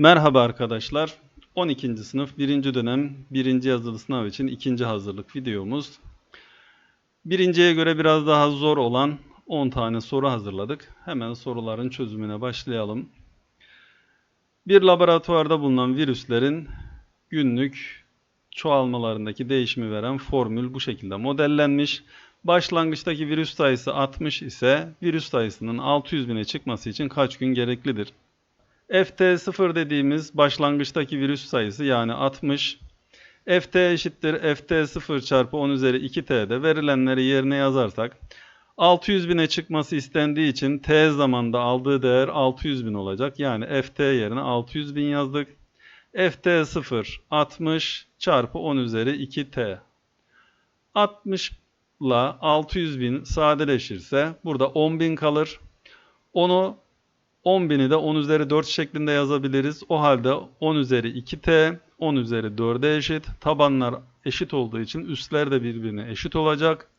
Merhaba arkadaşlar. 12. sınıf 1. dönem 1. yazılı sınav için ikinci hazırlık videomuz. Birinciye göre biraz daha zor olan 10 tane soru hazırladık. Hemen soruların çözümüne başlayalım. Bir laboratuvarda bulunan virüslerin günlük çoğalmalarındaki değişimi veren formül bu şekilde modellenmiş. Başlangıçtaki virüs sayısı 60 ise virüs sayısının 600 bine çıkması için kaç gün gereklidir? Ft0 dediğimiz başlangıçtaki virüs sayısı yani 60. ft eşittir ft0 çarpı 10 üzeri 2t'de verilenleri yerine yazarsak 600 bine çıkması istendiği için t zamanda aldığı değer 600 bin olacak. Yani ft yerine 600 bin yazdık. ft0 60 çarpı 10 üzeri 2t. 60 ile 600 bin sadeleşirse burada 10 bin kalır. Onu 10.000'i de 10 üzeri 4 şeklinde yazabiliriz. O halde 10 üzeri 2t, 10 üzeri 4'e eşit. Tabanlar eşit olduğu için üstler de birbirine eşit olacak.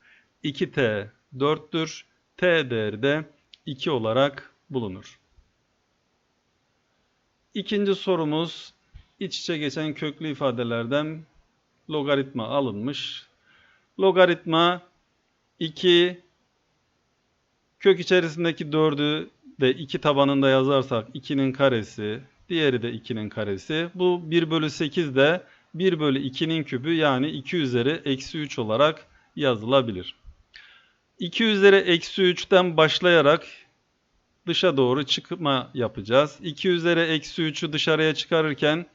2t 4'tür. t değeri de 2 olarak bulunur. İkinci sorumuz iç içe geçen köklü ifadelerden logaritma alınmış. Logaritma 2 kök içerisindeki 4'ü de 2 tabanında yazarsak 2'nin karesi, diğeri de 2'nin karesi. Bu 1 bölü 8 de 1 bölü 2'nin kübü yani 2 üzeri eksi 3 olarak yazılabilir. 2 üzeri eksi 3'ten başlayarak dışa doğru çıkma yapacağız. 2 üzeri eksi 3'ü dışarıya çıkarırken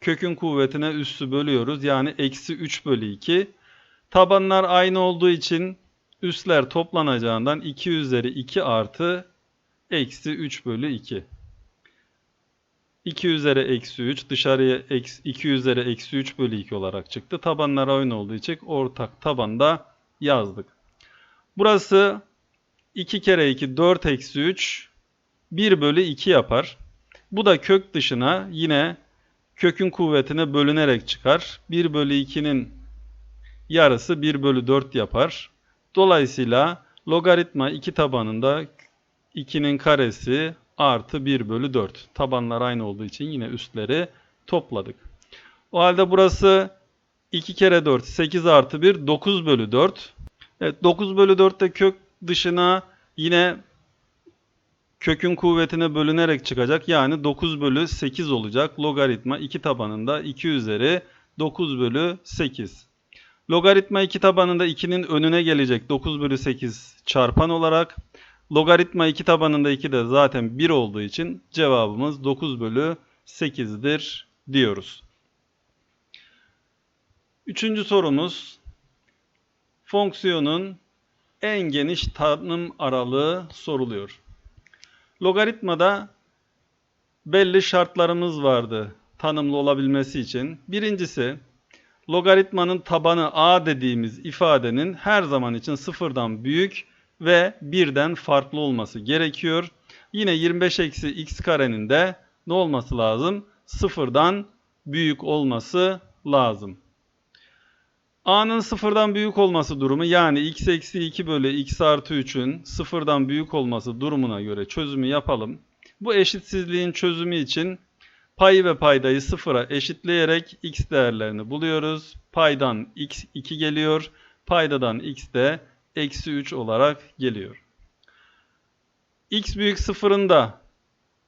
kökün kuvvetine üssü bölüyoruz. Yani eksi 3 bölü 2. Tabanlar aynı olduğu için üsler toplanacağından 2 üzeri 2 artı eksi 3 bölü 2. 2 üzeri eksi 3 dışarıya eksi, 2 üzeri eksi 3 bölü 2 olarak çıktı. Tabanlar aynı olduğu için ortak tabanda yazdık. Burası 2 kere 2 4 eksi 3 1 bölü 2 yapar. Bu da kök dışına yine kökün kuvvetine bölünerek çıkar. 1 bölü 2'nin yarısı 1 bölü 4 yapar. Dolayısıyla logaritma 2 tabanında 2'nin karesi artı 1 bölü 4. Tabanlar aynı olduğu için yine üstleri topladık. O halde burası 2 kere 4 8 artı 1 9 bölü 4. Evet 9 bölü 4 de kök dışına yine kökün kuvvetine bölünerek çıkacak. Yani 9 bölü 8 olacak. Logaritma 2 tabanında 2 üzeri 9 bölü 8. Logaritma 2 tabanında 2'nin önüne gelecek 9 bölü 8 çarpan olarak. Logaritma 2 tabanında 2 de zaten 1 olduğu için cevabımız 9 bölü 8'dir diyoruz. Üçüncü sorumuz fonksiyonun en geniş tanım aralığı soruluyor. Logaritmada belli şartlarımız vardı tanımlı olabilmesi için. Birincisi logaritmanın tabanı a dediğimiz ifadenin her zaman için sıfırdan büyük ve birden farklı olması gerekiyor. Yine 25 eksi x karenin de ne olması lazım? Sıfırdan büyük olması lazım. A'nın sıfırdan büyük olması durumu yani x eksi 2 bölü x artı 3'ün sıfırdan büyük olması durumuna göre çözümü yapalım. Bu eşitsizliğin çözümü için payı ve paydayı sıfıra eşitleyerek x değerlerini buluyoruz. Paydan x 2 geliyor. Paydadan x de eksi 3 olarak geliyor. x büyük sıfırın da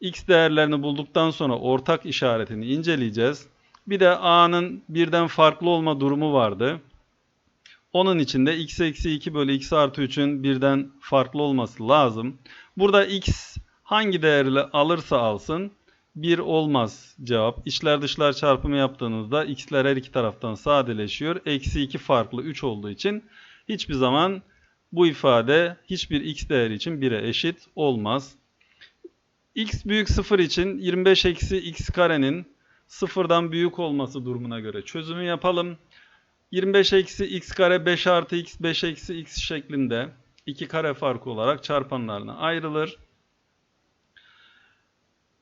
x değerlerini bulduktan sonra ortak işaretini inceleyeceğiz. Bir de a'nın birden farklı olma durumu vardı. Onun için de x eksi 2 bölü x artı 3'ün birden farklı olması lazım. Burada x hangi değerle alırsa alsın 1 olmaz cevap. İçler dışlar çarpımı yaptığınızda x'ler her iki taraftan sadeleşiyor. Eksi 2 farklı 3 olduğu için hiçbir zaman bu ifade hiçbir x değeri için 1'e eşit olmaz. x büyük 0 için 25 eksi x karenin sıfırdan büyük olması durumuna göre çözümü yapalım. 25 eksi x kare 5 artı x 5 eksi x şeklinde iki kare farkı olarak çarpanlarına ayrılır.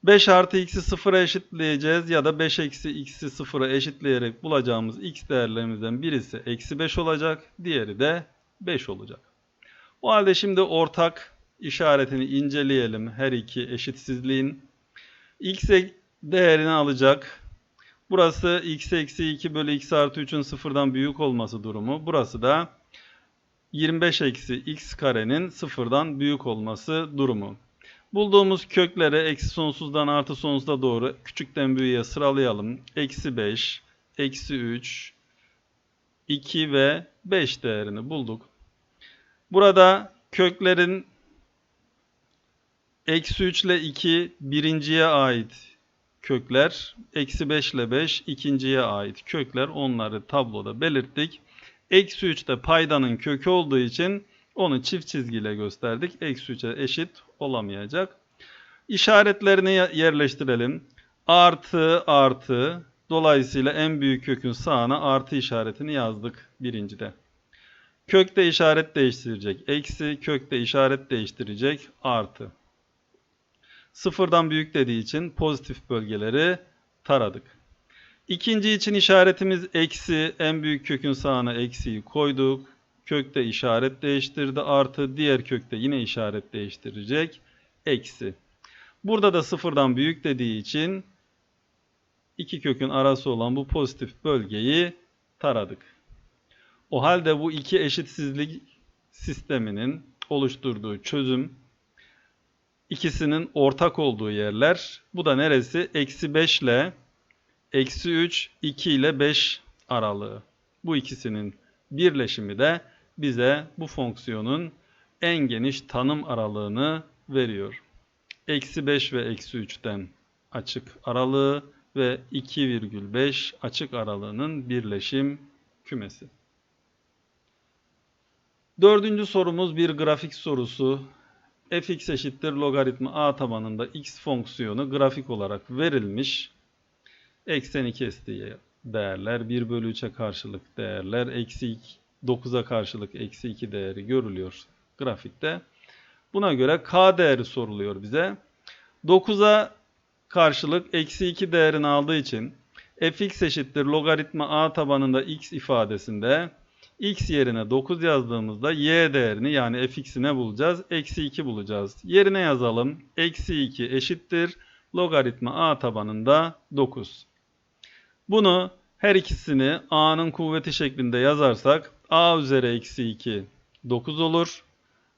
5 artı x'i 0'a eşitleyeceğiz ya da 5 eksi x'i 0'a eşitleyerek bulacağımız x değerlerimizden birisi eksi 5 olacak. Diğeri de 5 olacak. O halde şimdi ortak işaretini inceleyelim her iki eşitsizliğin. x değerini alacak. Burası x eksi 2 bölü x artı 3'ün sıfırdan büyük olması durumu. Burası da 25 eksi x karenin sıfırdan büyük olması durumu. Bulduğumuz kökleri eksi sonsuzdan artı sonsuza doğru küçükten büyüğe sıralayalım. Eksi 5, eksi 3, 2 ve 5 değerini bulduk. Burada köklerin eksi 3 ile 2 birinciye ait kökler, eksi 5 ile 5 ikinciye ait kökler. Onları tabloda belirttik. Eksi 3 de paydanın kökü olduğu için onu çift çizgiyle gösterdik. Eksi 3'e eşit olamayacak. İşaretlerini yerleştirelim. Artı artı. Dolayısıyla en büyük kökün sağına artı işaretini yazdık birincide. Kökte işaret değiştirecek. Eksi, kökte işaret değiştirecek. Artı. Sıfırdan büyük dediği için pozitif bölgeleri taradık. İkinci için işaretimiz eksi. En büyük kökün sağına eksiyi koyduk. Kökte işaret değiştirdi. Artı diğer kökte yine işaret değiştirecek. Eksi. Burada da sıfırdan büyük dediği için iki kökün arası olan bu pozitif bölgeyi taradık. O halde bu iki eşitsizlik sisteminin oluşturduğu çözüm ikisinin ortak olduğu yerler. Bu da neresi? Eksi 5 ile eksi 3, 2 ile 5 aralığı. Bu ikisinin birleşimi de bize bu fonksiyonun en geniş tanım aralığını veriyor. Eksi 5 ve eksi 3'ten açık aralığı ve 2,5 açık aralığının birleşim kümesi. Dördüncü sorumuz bir grafik sorusu. fx eşittir logaritma a tabanında x fonksiyonu grafik olarak verilmiş. Ekseni kestiği değerler 1 bölü 3'e karşılık değerler eksi 9'a karşılık eksi 2 değeri görülüyor grafikte. Buna göre k değeri soruluyor bize. 9'a karşılık eksi 2 değerini aldığı için fx eşittir logaritma a tabanında x ifadesinde x yerine 9 yazdığımızda y değerini yani fx'i ne bulacağız? Eksi 2 bulacağız. Yerine yazalım. Eksi 2 eşittir logaritma a tabanında 9. Bunu her ikisini a'nın kuvveti şeklinde yazarsak a üzeri eksi 2 9 olur.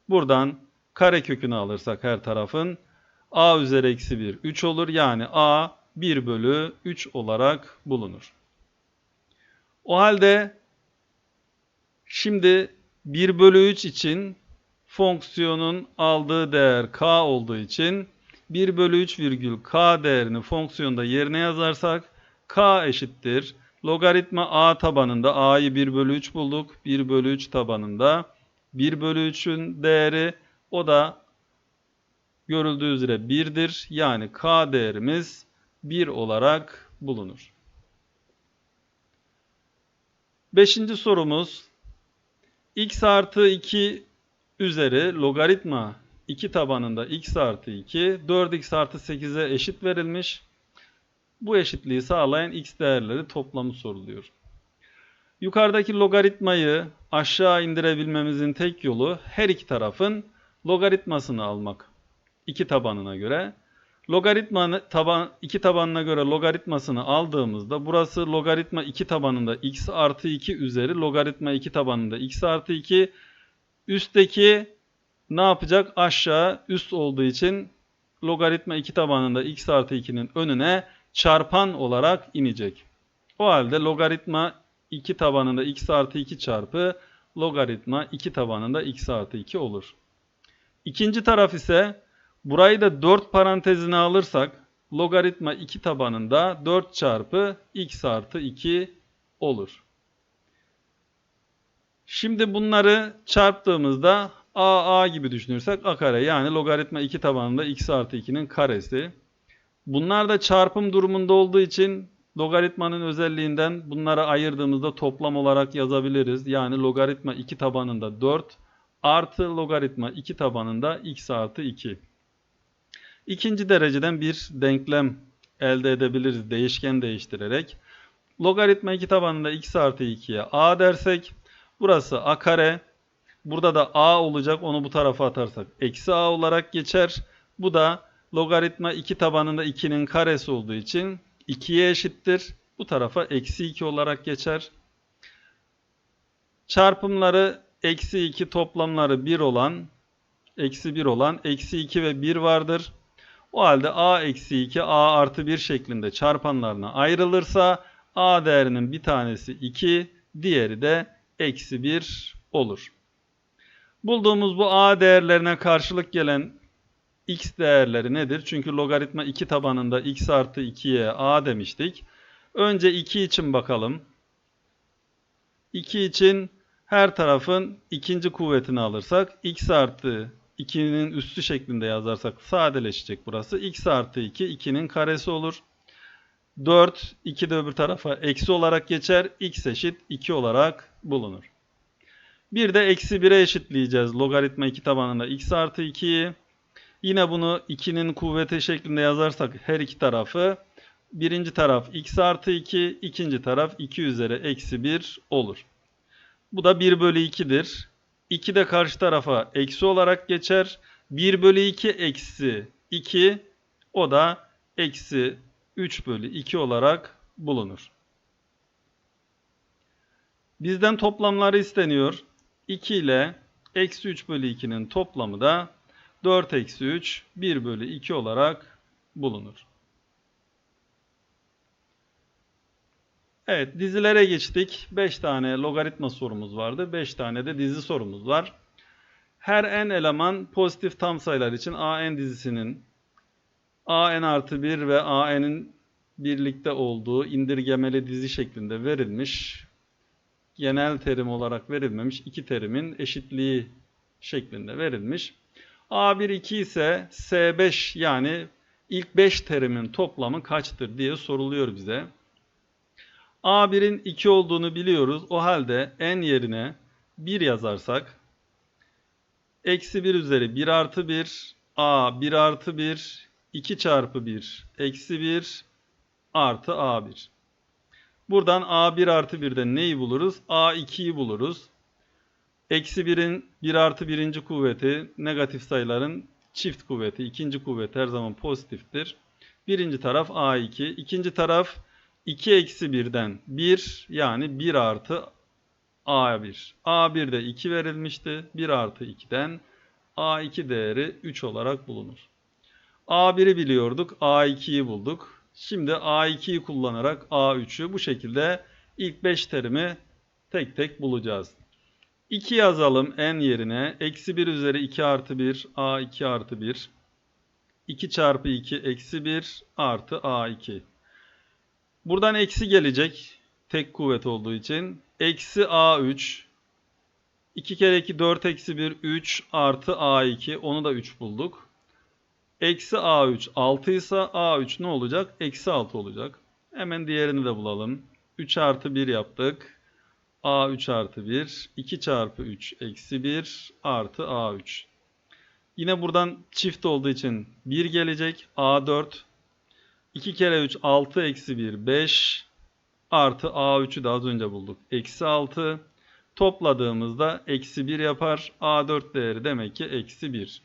Buradan kare kökünü alırsak her tarafın a üzeri eksi 1 3 olur. Yani a 1 bölü 3 olarak bulunur. O halde şimdi 1 bölü 3 için fonksiyonun aldığı değer k olduğu için 1 bölü 3 virgül k değerini fonksiyonda yerine yazarsak k eşittir. Logaritma a tabanında a'yı 1 bölü 3 bulduk. 1 bölü 3 tabanında 1 bölü 3'ün değeri o da görüldüğü üzere 1'dir. Yani k değerimiz 1 olarak bulunur. Beşinci sorumuz x artı 2 üzeri logaritma 2 tabanında x artı 2 4x artı 8'e eşit verilmiş. Bu eşitliği sağlayan x değerleri toplamı soruluyor. Yukarıdaki logaritmayı aşağı indirebilmemizin tek yolu her iki tarafın logaritmasını almak. iki tabanına göre. Logaritma taban, iki tabanına göre logaritmasını aldığımızda burası logaritma 2 tabanında x artı 2 üzeri logaritma 2 tabanında x artı 2 üstteki ne yapacak? Aşağı üst olduğu için logaritma 2 tabanında x artı 2'nin önüne çarpan olarak inecek. O halde logaritma 2 tabanında x artı 2 çarpı logaritma 2 tabanında x artı 2 olur. İkinci taraf ise burayı da 4 parantezine alırsak logaritma 2 tabanında 4 çarpı x artı 2 olur. Şimdi bunları çarptığımızda a a gibi düşünürsek a kare yani logaritma 2 tabanında x artı 2'nin karesi. Bunlar da çarpım durumunda olduğu için logaritmanın özelliğinden bunları ayırdığımızda toplam olarak yazabiliriz. Yani logaritma 2 tabanında 4 artı logaritma 2 tabanında x artı 2. İkinci dereceden bir denklem elde edebiliriz değişken değiştirerek. Logaritma 2 tabanında x artı 2'ye a dersek burası a kare. Burada da a olacak onu bu tarafa atarsak eksi a olarak geçer. Bu da Logaritma 2 tabanında 2'nin karesi olduğu için 2'ye eşittir. Bu tarafa eksi 2 olarak geçer. Çarpımları eksi 2 toplamları 1 olan eksi 1 olan eksi 2 ve 1 vardır. O halde a eksi 2 a artı 1 şeklinde çarpanlarına ayrılırsa a değerinin bir tanesi 2 diğeri de eksi 1 olur. Bulduğumuz bu a değerlerine karşılık gelen x değerleri nedir? Çünkü logaritma 2 tabanında x artı 2'ye a demiştik. Önce 2 için bakalım. 2 için her tarafın ikinci kuvvetini alırsak x artı 2'nin üstü şeklinde yazarsak sadeleşecek burası. x artı 2 2'nin karesi olur. 4 2 de öbür tarafa eksi olarak geçer. x eşit 2 olarak bulunur. Bir de eksi 1'e eşitleyeceğiz logaritma 2 tabanında x artı 2'yi. Yine bunu 2'nin kuvveti şeklinde yazarsak her iki tarafı birinci taraf x artı 2, ikinci taraf 2 üzeri eksi 1 olur. Bu da 1 bölü 2'dir. 2 de karşı tarafa eksi olarak geçer. 1 bölü 2 eksi 2 o da eksi 3 bölü 2 olarak bulunur. Bizden toplamları isteniyor. 2 ile eksi 3 bölü 2'nin toplamı da 4 eksi 3 1 bölü 2 olarak bulunur. Evet dizilere geçtik. 5 tane logaritma sorumuz vardı. 5 tane de dizi sorumuz var. Her n eleman pozitif tam sayılar için a n dizisinin a n artı 1 ve a n'in birlikte olduğu indirgemeli dizi şeklinde verilmiş. Genel terim olarak verilmemiş. iki terimin eşitliği şeklinde verilmiş. A1 2 ise S5 yani ilk 5 terimin toplamı kaçtır diye soruluyor bize. A1'in 2 olduğunu biliyoruz. O halde n yerine 1 yazarsak eksi 1 üzeri 1 artı 1 A 1 artı 1 2 çarpı 1 eksi 1 artı A1. Buradan A1 artı 1'den neyi buluruz? A2'yi buluruz. Eksi 1'in 1 artı birinci kuvveti negatif sayıların çift kuvveti. ikinci kuvvet her zaman pozitiftir. Birinci taraf A2. ikinci taraf 2 eksi 1'den 1 yani 1 artı A1. A1'de 2 verilmişti. 1 artı 2'den A2 değeri 3 olarak bulunur. A1'i biliyorduk. A2'yi bulduk. Şimdi A2'yi kullanarak A3'ü bu şekilde ilk 5 terimi tek tek bulacağız. 2 yazalım n yerine. Eksi 1 üzeri 2 artı 1 a2 artı 1. 2 çarpı 2 eksi 1 artı a2. Buradan eksi gelecek. Tek kuvvet olduğu için. Eksi a3. 2 kere 2 4 eksi 1 3 artı a2. Onu da 3 bulduk. Eksi a3 6 ise a3 ne olacak? Eksi 6 olacak. Hemen diğerini de bulalım. 3 artı 1 yaptık. A3 artı 1, 2 çarpı 3 eksi 1 artı A3. Yine buradan çift olduğu için 1 gelecek. A4, 2 kere 3 6 eksi 1 5 artı A3'ü de az önce bulduk. Eksi 6 topladığımızda eksi 1 yapar. A4 değeri demek ki eksi 1.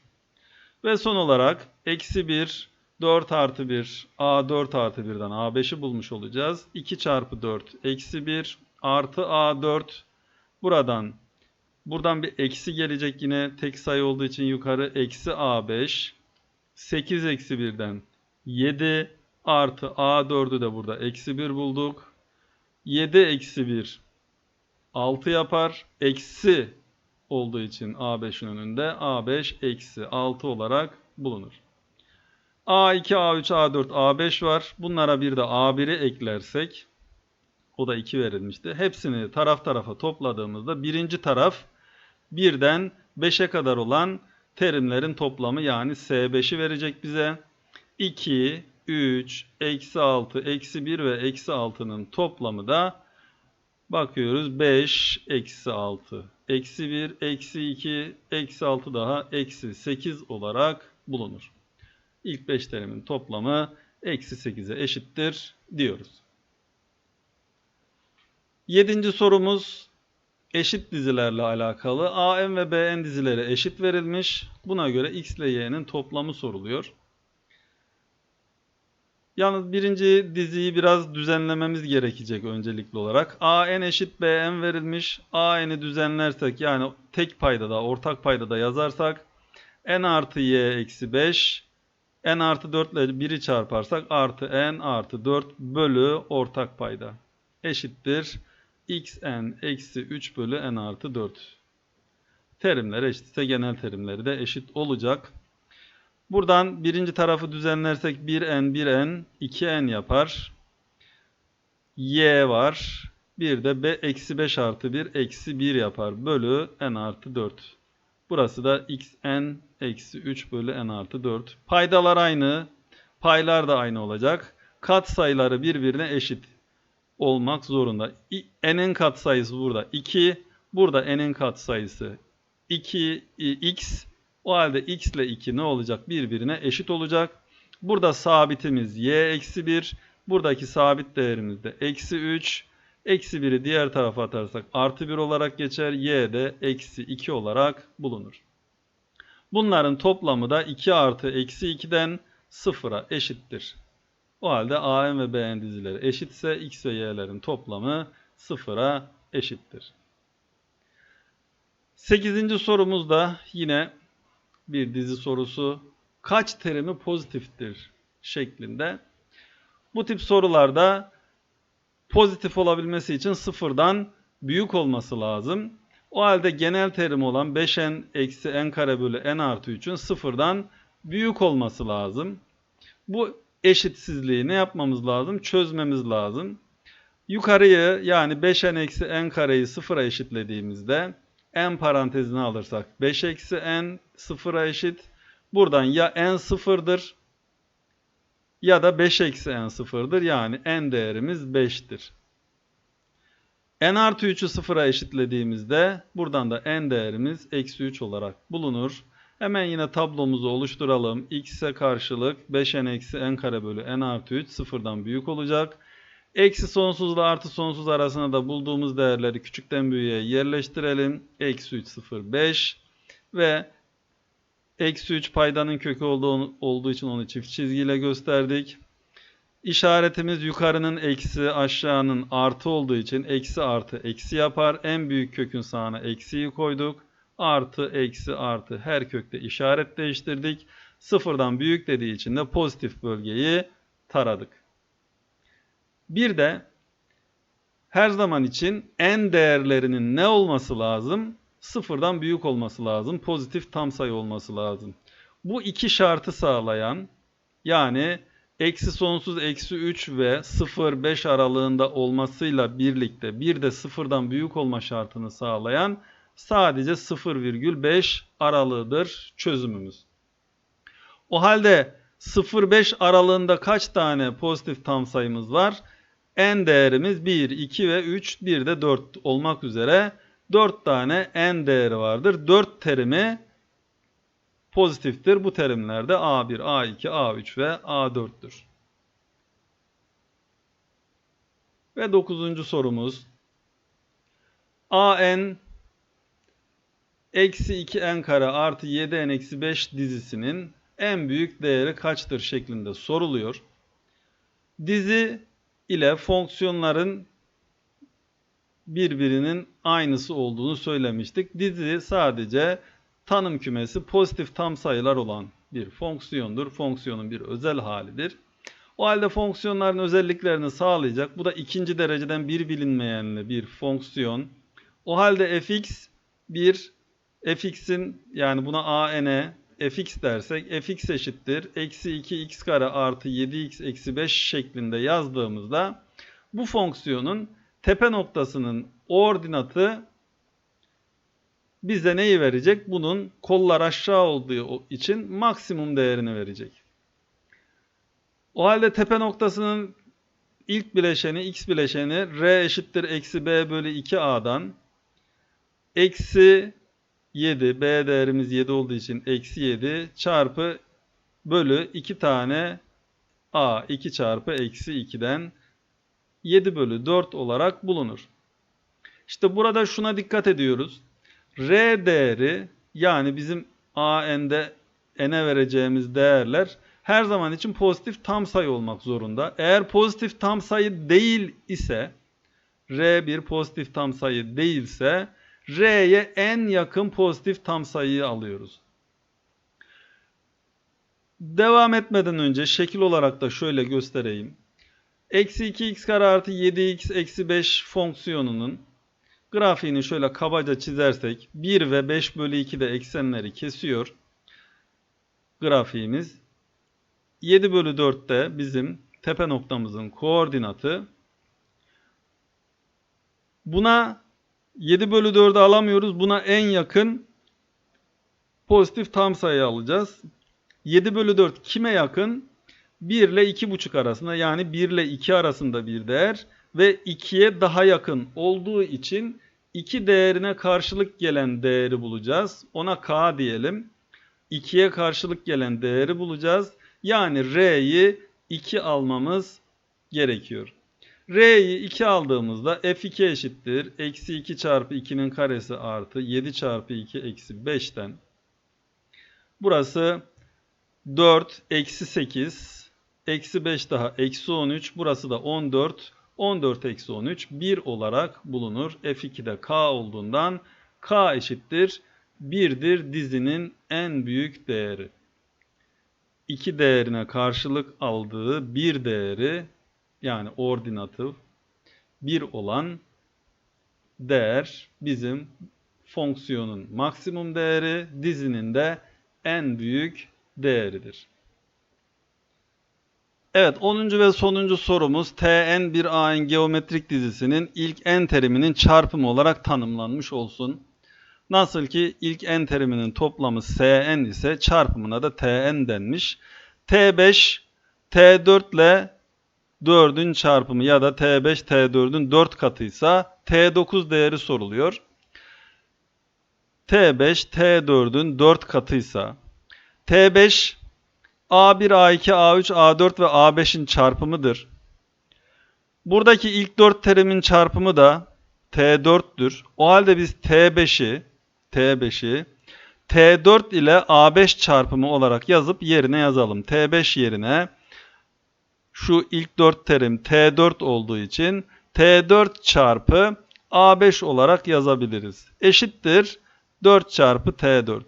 Ve son olarak eksi 1 4 artı 1 A4 artı 1'den A5'i bulmuş olacağız. 2 çarpı 4 eksi 1 artı A4 buradan buradan bir eksi gelecek yine tek sayı olduğu için yukarı eksi A5 8 eksi 1'den 7 artı A4'ü de burada eksi 1 bulduk. 7 eksi 1 6 yapar. Eksi olduğu için A5'in önünde A5 eksi 6 olarak bulunur. A2, A3, A4, A5 var. Bunlara bir de A1'i eklersek o da 2 verilmişti. Hepsini taraf tarafa topladığımızda birinci taraf birden 5'e kadar olan terimlerin toplamı yani S5'i verecek bize. 2, 3, eksi 6, eksi 1 ve eksi 6'nın toplamı da bakıyoruz 5, eksi 6, eksi 1, eksi 2, eksi 6 daha eksi 8 olarak bulunur. İlk 5 terimin toplamı eksi 8'e eşittir diyoruz. Yedinci sorumuz eşit dizilerle alakalı. AM ve BN dizileri eşit verilmiş. Buna göre X ile Y'nin toplamı soruluyor. Yalnız birinci diziyi biraz düzenlememiz gerekecek öncelikli olarak. A n eşit b n verilmiş. A n'i düzenlersek yani tek payda da ortak payda da yazarsak n artı y eksi 5 n artı 4 ile 1'i çarparsak artı n artı 4 bölü ortak payda eşittir. xn eksi 3 bölü n artı 4. Terimler eşitse genel terimleri de eşit olacak. Buradan birinci tarafı düzenlersek 1n 1n 2n yapar. y var. Bir de b eksi 5 artı 1 eksi 1 yapar. Bölü n artı 4. Burası da xn eksi 3 bölü n artı 4. Paydalar aynı. Paylar da aynı olacak. Kat sayıları birbirine eşit olmak zorunda. N'in katsayısı burada 2. Burada n'in katsayısı 2 i- x. O halde x ile 2 ne olacak? Birbirine eşit olacak. Burada sabitimiz y eksi 1. Buradaki sabit değerimiz de eksi 3. Eksi 1'i diğer tarafa atarsak artı 1 olarak geçer. Y de eksi 2 olarak bulunur. Bunların toplamı da 2 artı eksi 2'den 0'a eşittir. O halde AM ve BN dizileri eşitse X ve Y'lerin toplamı 0'a eşittir. 8. sorumuz da yine bir dizi sorusu. Kaç terimi pozitiftir şeklinde. Bu tip sorularda pozitif olabilmesi için sıfırdan büyük olması lazım. O halde genel terim olan 5n eksi n kare bölü n artı 3'ün sıfırdan büyük olması lazım. Bu eşitsizliği ne yapmamız lazım? Çözmemiz lazım. Yukarıyı yani 5n eksi n kareyi sıfıra eşitlediğimizde n parantezine alırsak 5 eksi n sıfıra eşit. Buradan ya n sıfırdır ya da 5 eksi n sıfırdır. Yani n değerimiz 5'tir. n artı 3'ü sıfıra eşitlediğimizde buradan da n değerimiz eksi 3 olarak bulunur. Hemen yine tablomuzu oluşturalım. x'e karşılık 5n eksi n kare bölü n artı 3 sıfırdan büyük olacak. Eksi sonsuzla artı sonsuz arasında da bulduğumuz değerleri küçükten büyüğe yerleştirelim. Eksi 3 0 5 ve eksi 3 paydanın kökü olduğu, olduğu için onu çift çizgiyle gösterdik. İşaretimiz yukarının eksi aşağının artı olduğu için eksi artı eksi yapar. En büyük kökün sağına eksiyi koyduk. Artı eksi artı her kökte işaret değiştirdik. Sıfırdan büyük dediği için de pozitif bölgeyi taradık. Bir de her zaman için n değerlerinin ne olması lazım? Sıfırdan büyük olması lazım. Pozitif tam sayı olması lazım. Bu iki şartı sağlayan yani eksi sonsuz eksi 3 ve 0 5 aralığında olmasıyla birlikte bir de sıfırdan büyük olma şartını sağlayan sadece 0,5 aralığıdır çözümümüz. O halde 0,5 aralığında kaç tane pozitif tam sayımız var? N değerimiz 1, 2 ve 3, bir de 4 olmak üzere 4 tane n değeri vardır. 4 terimi pozitiftir. Bu terimlerde A1, A2, A3 ve A4'tür. Ve 9. sorumuz an eksi 2n kare artı 7n eksi 5 dizisinin en büyük değeri kaçtır şeklinde soruluyor. Dizi ile fonksiyonların birbirinin aynısı olduğunu söylemiştik. Dizi sadece tanım kümesi pozitif tam sayılar olan bir fonksiyondur. Fonksiyonun bir özel halidir. O halde fonksiyonların özelliklerini sağlayacak. Bu da ikinci dereceden bir bilinmeyenli bir fonksiyon. O halde fx bir fx'in yani buna a fx dersek fx eşittir. Eksi 2x kare artı 7x eksi 5 şeklinde yazdığımızda bu fonksiyonun tepe noktasının ordinatı bize neyi verecek? Bunun kollar aşağı olduğu için maksimum değerini verecek. O halde tepe noktasının ilk bileşeni x bileşeni r eşittir eksi b bölü 2a'dan eksi 7 b değerimiz 7 olduğu için eksi 7 çarpı bölü 2 tane a 2 çarpı eksi 2'den 7 bölü 4 olarak bulunur. İşte burada şuna dikkat ediyoruz. R değeri yani bizim AN'de n'e vereceğimiz değerler her zaman için pozitif tam sayı olmak zorunda. Eğer pozitif tam sayı değil ise R bir pozitif tam sayı değilse R'ye en yakın pozitif tam sayıyı alıyoruz. Devam etmeden önce şekil olarak da şöyle göstereyim. Eksi 2x kare artı 7x eksi 5 fonksiyonunun grafiğini şöyle kabaca çizersek 1 ve 5 bölü 2 de eksenleri kesiyor. Grafiğimiz 7 bölü 4 de bizim tepe noktamızın koordinatı. Buna 7 bölü 4'ü alamıyoruz. Buna en yakın pozitif tam sayı alacağız. 7 bölü 4 kime yakın? 1 ile 2,5 arasında yani 1 ile 2 arasında bir değer ve 2'ye daha yakın olduğu için 2 değerine karşılık gelen değeri bulacağız. Ona k diyelim. 2'ye karşılık gelen değeri bulacağız. Yani r'yi 2 almamız gerekiyor. R'yi 2 aldığımızda f2 eşittir. Eksi 2 çarpı 2'nin karesi artı 7 çarpı 2 eksi 5'ten. Burası 4 eksi 8 eksi 5 daha eksi 13 burası da 14 14 eksi 13 1 olarak bulunur. F2'de K olduğundan K eşittir 1'dir dizinin en büyük değeri. 2 değerine karşılık aldığı bir değeri yani ordinatı 1 olan değer bizim fonksiyonun maksimum değeri dizinin de en büyük değeridir. Evet 10. ve sonuncu sorumuz Tn bir a'nın geometrik dizisinin ilk n teriminin çarpımı olarak tanımlanmış olsun. Nasıl ki ilk n teriminin toplamı Sn ise çarpımına da Tn denmiş. T5 T4 ile 4'ün çarpımı ya da T5 T4'ün 4 katıysa T9 değeri soruluyor. T5 T4'ün 4 katıysa T5 A1, A2, A3, A4 ve A5'in çarpımıdır. Buradaki ilk 4 terimin çarpımı da T4'tür. O halde biz T5'i T5'i T4 ile A5 çarpımı olarak yazıp yerine yazalım. T5 yerine şu ilk 4 terim T4 olduğu için T4 çarpı A5 olarak yazabiliriz. Eşittir 4 çarpı T4.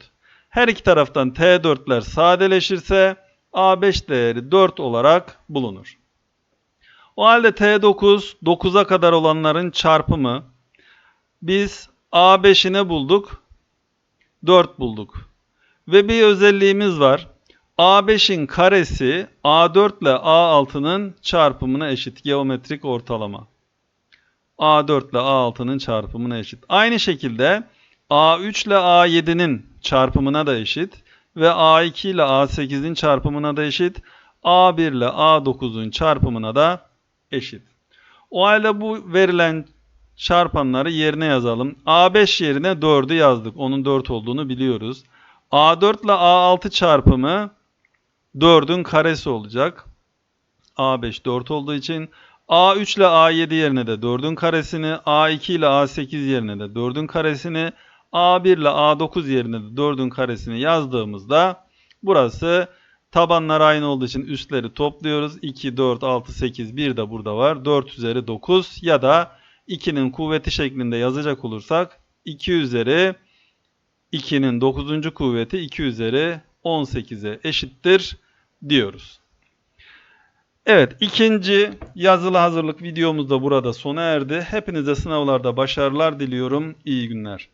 Her iki taraftan T4'ler sadeleşirse A5 değeri 4 olarak bulunur. O halde T9, 9'a kadar olanların çarpımı. Biz A5'ini bulduk, 4 bulduk. Ve bir özelliğimiz var. A5'in karesi A4 ile A6'nın çarpımına eşit geometrik ortalama. A4 ile A6'nın çarpımına eşit. Aynı şekilde A3 ile A7'nin çarpımına da eşit ve A2 ile A8'in çarpımına da eşit. A1 ile A9'un çarpımına da eşit. O halde bu verilen çarpanları yerine yazalım. A5 yerine 4'ü yazdık. Onun 4 olduğunu biliyoruz. A4 ile A6 çarpımı 4'ün karesi olacak. A5 4 olduğu için A3 ile A7 yerine de 4'ün karesini, A2 ile A8 yerine de 4'ün karesini, A1 ile A9 yerine de 4'ün karesini yazdığımızda burası tabanlar aynı olduğu için üstleri topluyoruz. 2, 4, 6, 8, 1 de burada var. 4 üzeri 9 ya da 2'nin kuvveti şeklinde yazacak olursak 2 üzeri 2'nin 9. kuvveti 2 üzeri 18'e eşittir diyoruz. Evet ikinci yazılı hazırlık videomuz da burada sona erdi. Hepinize sınavlarda başarılar diliyorum. İyi günler.